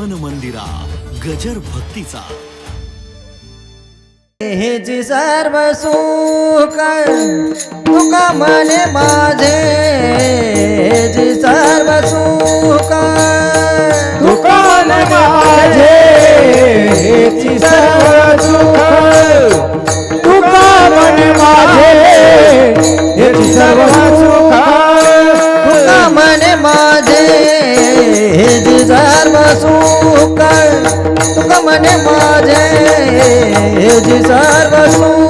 मन मंदिरा गजर भक्तीचा हेची सर्व सुख तुका मने माझे हेची सर्व सुख तुका माझे हेची सर्व सुख तुका मने माझे हेची सर्व सुख તું કર તું મને માજે સર્વ શું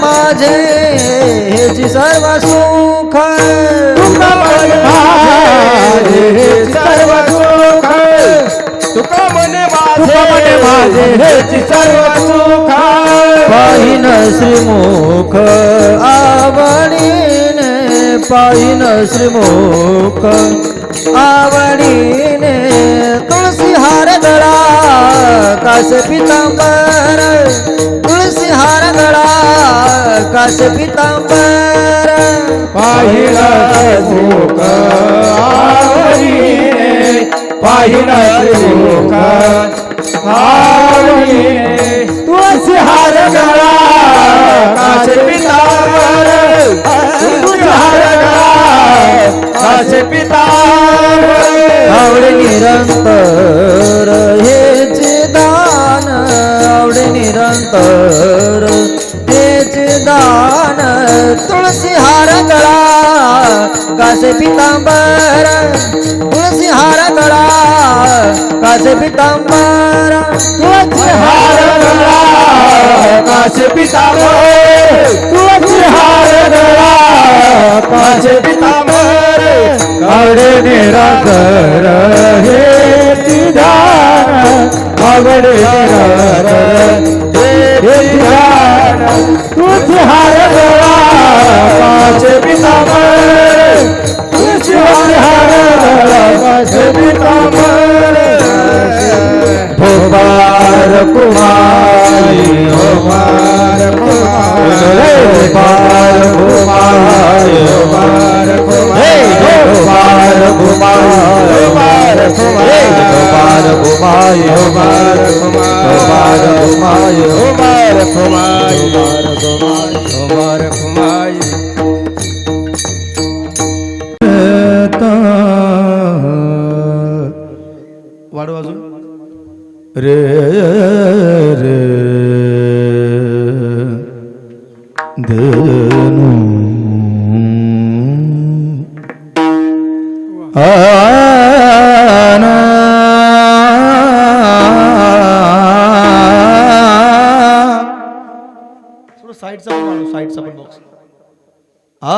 माझे हेची सर्व सुख तुका माझे हेची सर्व सुख तुका मने माझे माझे हेची सर्व सुख पाहिन श्रीमुख आवडीने पाहिन श्रीमुख आवडीने तुळसी हार गळा कास पितांबर आकाश पितांबर पाहिलं लोक आवडीने पाहिलं लोक तू तुळशी हार गळा आकाश पितांबर तुळशी हार गळा आकाश पितांबर आवडे निरंतर हे दान आवडे निरंतर तुलसी हार गला कासे पीताम्बर तुलसी हार गला कासे पीताम्बर तुलसी हार गला कासे पीताम्बर तुलसी हार गला कासे पीताम्बर काढे निराकर हे निदान आवडे निराकर हे निदान तुझ हार गला पाँच कुमार तुझवान हर पाँच पितामर भोपार कुमार भोपार कुमारी भोपार कुमार साइड साइड सफर बॉक्स आ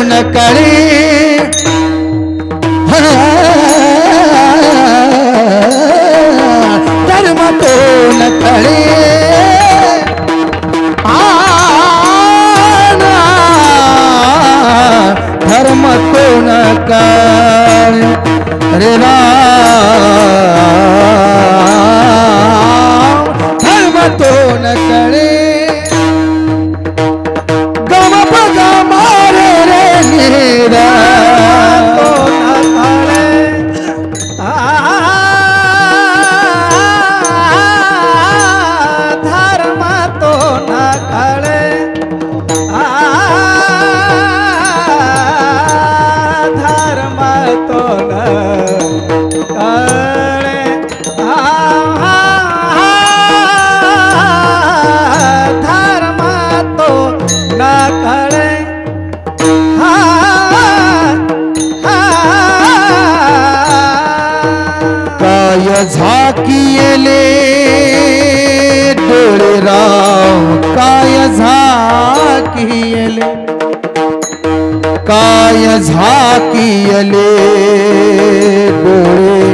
करुण करी धर्म करुण करी धर्म कोण का केले काय अले डोळे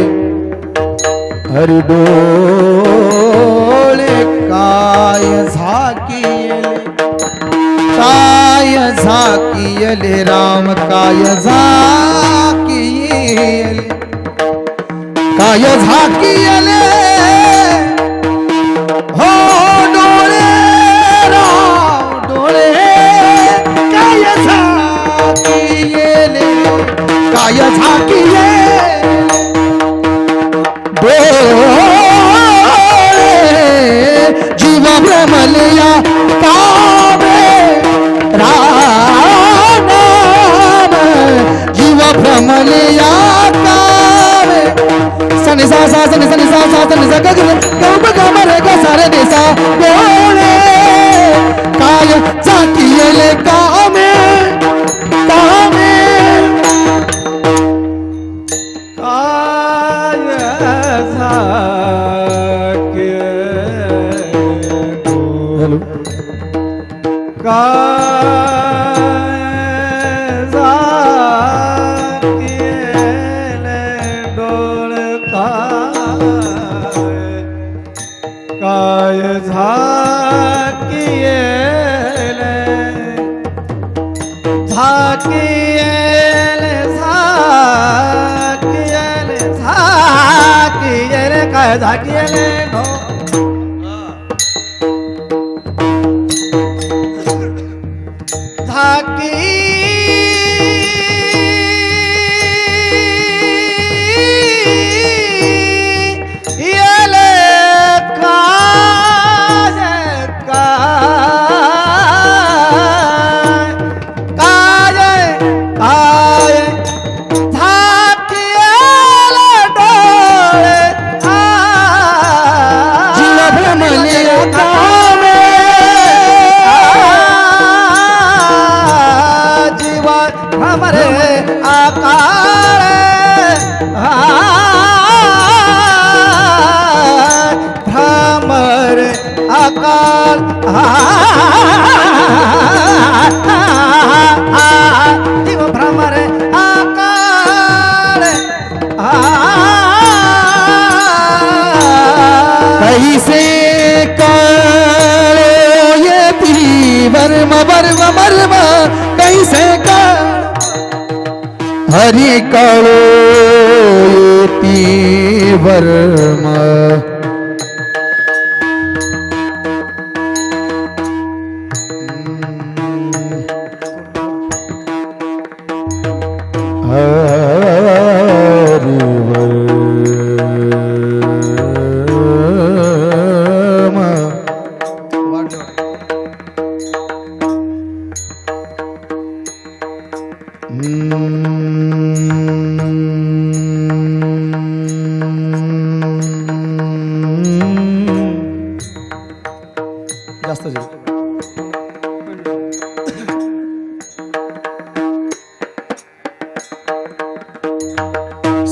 हरि डोळे काय झाकी अले काय झाकी अले राम काय झाकी अले काय झाकी अले काय झाकिये जीव ब्रह्मलिया कामे राम जीव ब्रह्मलिया कामे सनि सा सा सनि सनि सा सा सनि सा गगन गौब गमर ग सारे देसा बोले काय झाकिये ले का धाटिया ने मरमा मरमा मरमा कैसे का हरी कालो P Verma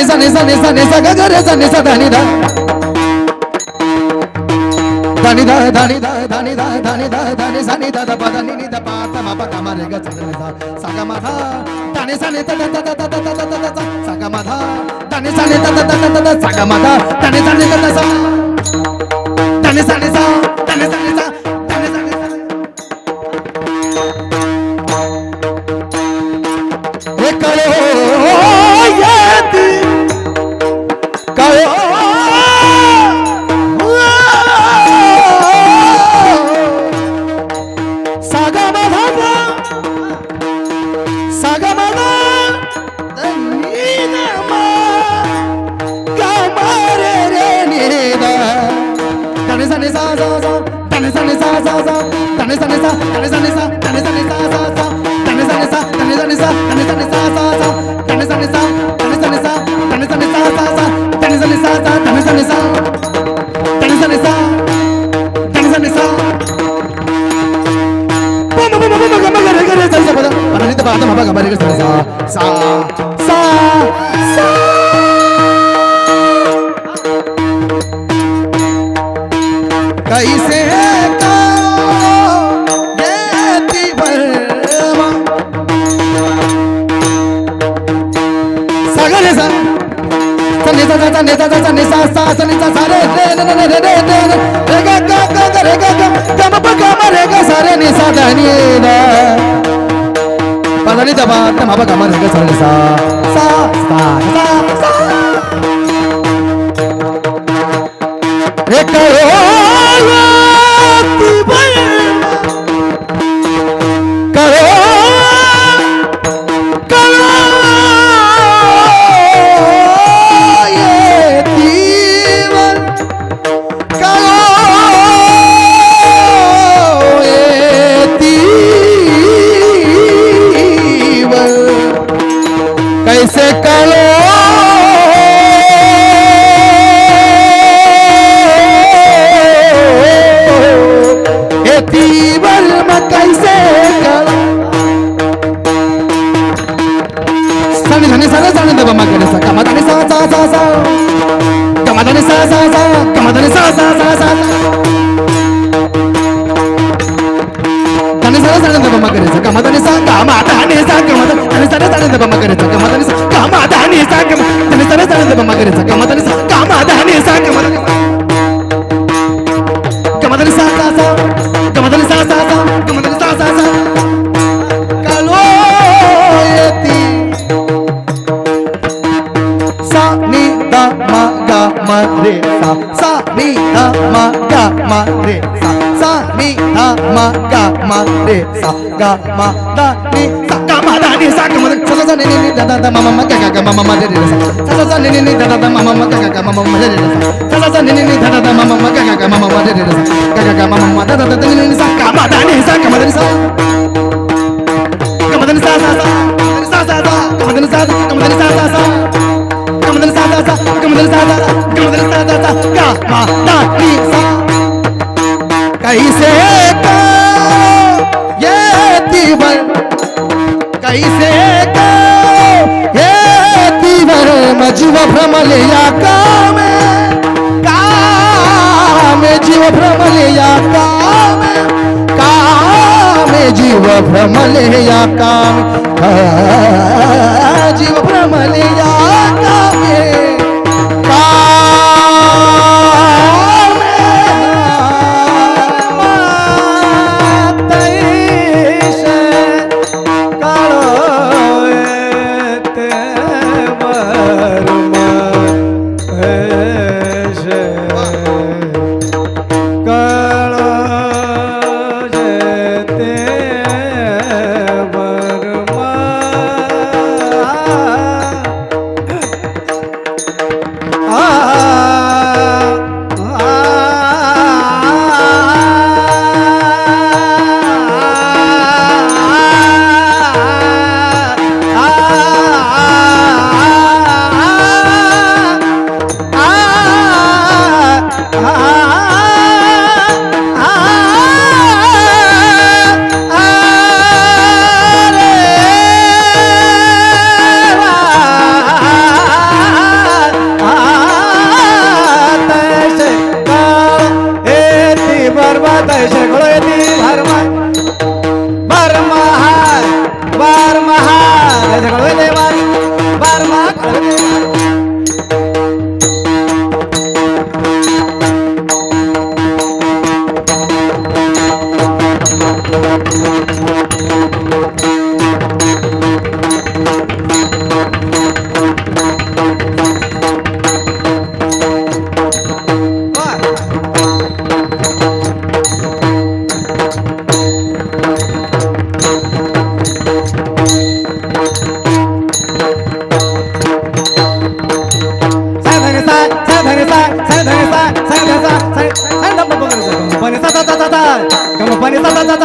ni ni ga ga da da da da da నిస da da గగ da da నిస da da ధని ధ ధని da da ధ da ధ ధని da ధ ధ పద ని ధ పా త మ ప క da రే గ చ da da స గ మ da da da da da da da da da త త త da da మ ధ ధని da da da da da త త స da da ధ ధని స da da త da ధని స ని స Sa, sa, ne sa sa ne sa sa sa ne sa sa re re ne ne ne re ne ne re ga ga ga ga re ga ga ga ma pa ga ma re ga sa re ne sa da ni da pa da ni da ba ta ma pa ga ma re ga sa re sa sa sa sa sa re ka o धनी सा सा सा कमा धनी सा सा सा सा धनी सा धनी सा कमा सा कमा सा कमा धनी सा कमा सा धनी सा कमा करे सा सा सा ma ga ma re sa sa ni da ma ga ma re sa ga ma da ni sa ga ma da ni sa ga ma sa sa ni ni da da da ma ma ma ga ga ga ma ma ma re re sa sa sa ni ni da da da ma ma ma ga ga ga ma ma ma re re sa sa sa ni ni da da da ma ma ma ga ga ga ma ma ma re re sa ga ga ga ma ma ma da da da ni ni sa ga ma da ni sa ga ma da ni sa ga ma da ni sa sa sa sa sa sa ga ma da ni sa ga ma da ni sa sa sa sa sa ga madal sa sa ga madal sa sa sa ga ma कैसे को ये तीवर कैसे को ये तीवर मजीव भ्रम लिया काम काम जीव भ्रम लिया का काम जीव भ्रम काम हाँ, जीव भ्रम বারমা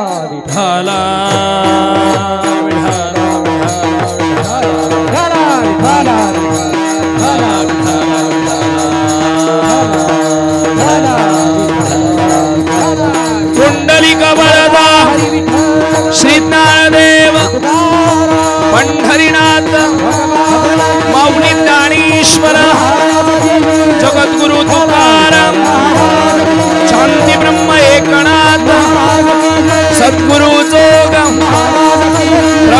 विठाला विठ्ठला विठाला विठाला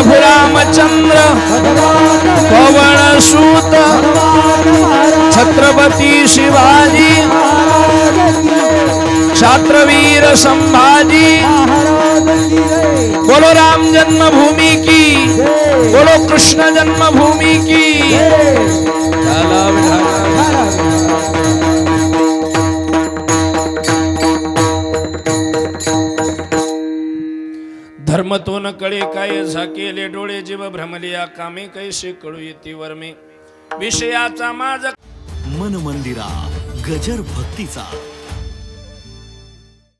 रघुरामचंद्र पवन सूत छत्रपति शिवाजी छात्रवीर संभाजी बोलो राम जन्मभूमि की बोलो कृष्ण जन्मभूमि की न कळे काय झाकेले डोळे जीव या कामे कैसे कळू येते वर्मे विषयाचा माझ मन मंदिरा गजर भक्तीचा